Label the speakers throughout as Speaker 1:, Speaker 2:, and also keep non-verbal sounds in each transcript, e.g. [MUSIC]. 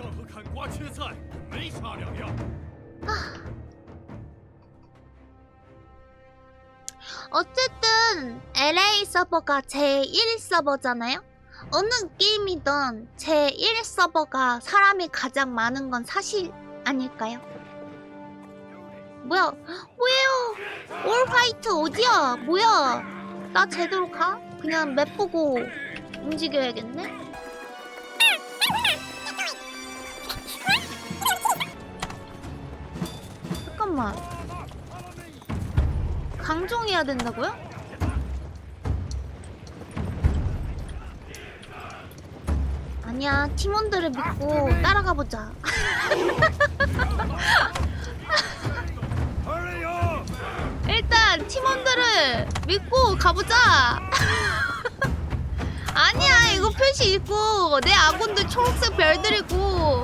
Speaker 1: 仗和砍瓜切菜没啥两样。
Speaker 2: 어쨌든 LA 서버가 제1 서버잖아요? 어느 게임이든 제1 서버가 사람이 가장 많은 건 사실 아닐까요? 뭐야? 뭐예요? 올 화이트 어디야? 뭐야? 나 제대로 가? 그냥 맵 보고 움직여야겠네? 잠깐만. 강종해야 된다고요? 아니야 팀원들을 믿고 따라가보자. [LAUGHS] 일단 팀원들을 믿고 가보자. [LAUGHS] 아니야 이거 표시 있고 내 아군들 초록색 별들이고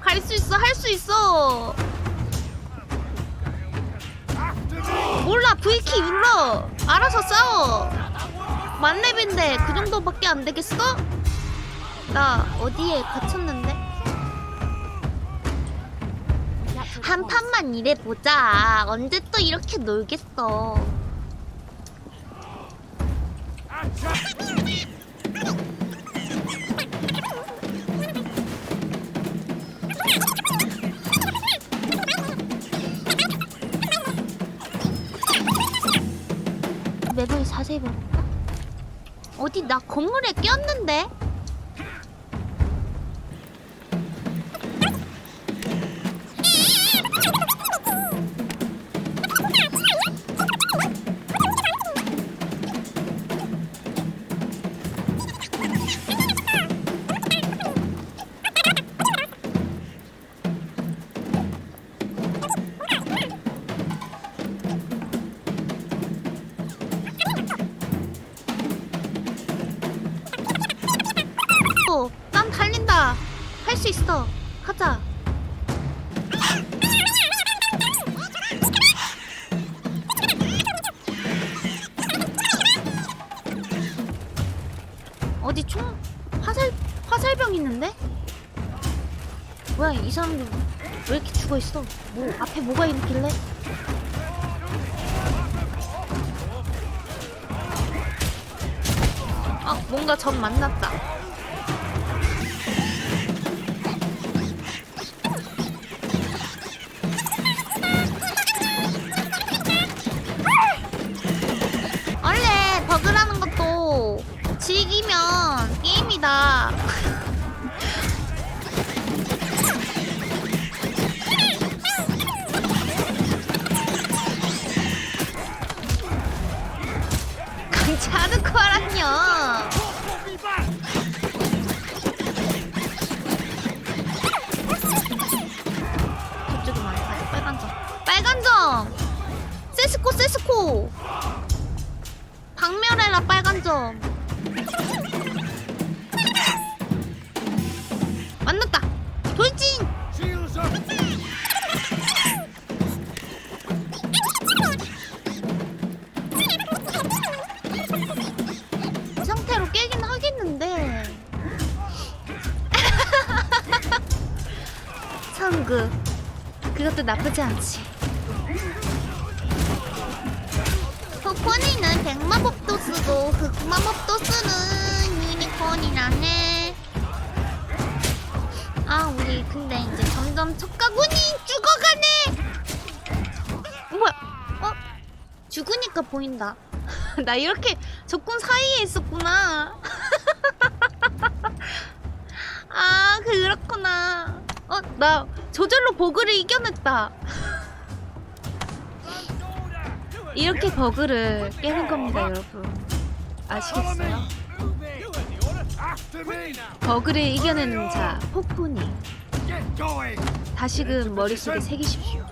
Speaker 2: 갈 수 있어 할 수 있어. 몰라 V키 눌러 알아서 싸워. 만렙인데 그 정도밖에 안 되겠어? 나 어디에 갇혔는데? 한 판만 일해보자. 언제 또 이렇게 놀겠어. 맵을 자세히 볼까? 어디 나 건물에 꼈는데? 할 수 있어. 가자. 어디 총 화살 화살병 있는데? 뭐야 이 사람들 왜 이렇게 죽어 있어? 뭐 앞에 뭐가 있길래? 아 뭔가 적 만났다. 세스코 세스코. 박멸해라 빨간 점. 만났다. 돌진. 상태로 깨긴 하겠는데. [LAUGHS] 참 그. 그것도 나쁘지 않지. 포코니는 백마법도 쓰고 흑마법도 쓰는 유니콘이라네. 아 우리 근데 이제 점점 촉가군이 죽어가네. 뭐야? 어? 죽으니까 보인다. [LAUGHS] 나 이렇게 적군 사이에 있었구나. [LAUGHS] 아, 그렇구나. 어, 나 저절로 버그를 이겨냈다. 이렇게 버그를 깨는 겁니다, 여러분. 아시겠어요? 버그를 이겨내는 자,
Speaker 1: going!
Speaker 2: 다시금 머릿속에 새기십시오.